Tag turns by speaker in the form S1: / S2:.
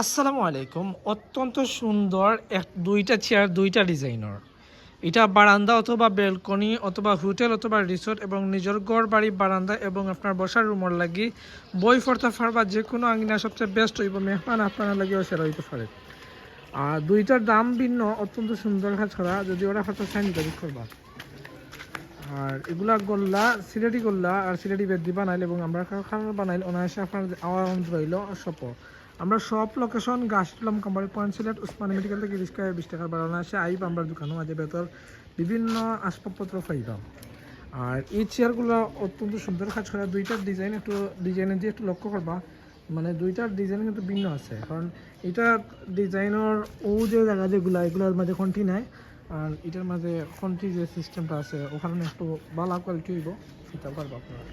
S1: আসসালামু আলাইকুম। অত্যন্ত সুন্দর এক দুইটা চেয়ার, দুইটা ডিজাইনের। এটা বারান্দা অথবা বেলকনি অথবা হোটেল অথবা রিসোর্ট এবং নিজের গড় বাড়ি, বারান্দা এবং আপনার বসার রুমের লাগি বই পড়তে পারবা যে কোনো আঙ্গিনা সবচেয়ে বেস্ট হইব, মেহমান আপনার লাগেও সেরা হইতে পারে। আর দুইটার দাম ভিন্ন, অত্যন্ত সুন্দর ছাড়া, যদি ওরা হয়তো চাই নিতে করবা। আর এগুলা গোল্লা, সিলেটি গোল্লা, আর সিলেটি বেদি বানাইল এবং আমরা বানাইল, অনায়াসে আপনার আওয়াজ রইল, সপ। আমরা সব location গাছলাম company point Sylhet Osmani medical থেকে রিক্সা বিশ টাকার বাড়ানো আসে আইব আমরা দোকানও মাঝে ভেতর বিভিন্ন আসবাবপত্র পাইবাম আর এই চেয়ারগুলো অত্যন্ত সুন্দর কাজ করা। দুইটার ডিজাইন একটু ডিজাইনের দিয়ে একটু লক্ষ্য করবা। মানে দুইটার ডিজাইন কিন্তু ভিন্ন আছে। কারণ এটা ডিজাইনের ও যে জায়গা যেগুলো, এগুলোর মাঝে কন্টি নাই। আর এটার মাঝে কন্টি যে সিস্টেমটা আছে, ওখানে একটু ভালো কোয়ালিটি হইব, সেটা পারব আপনারা।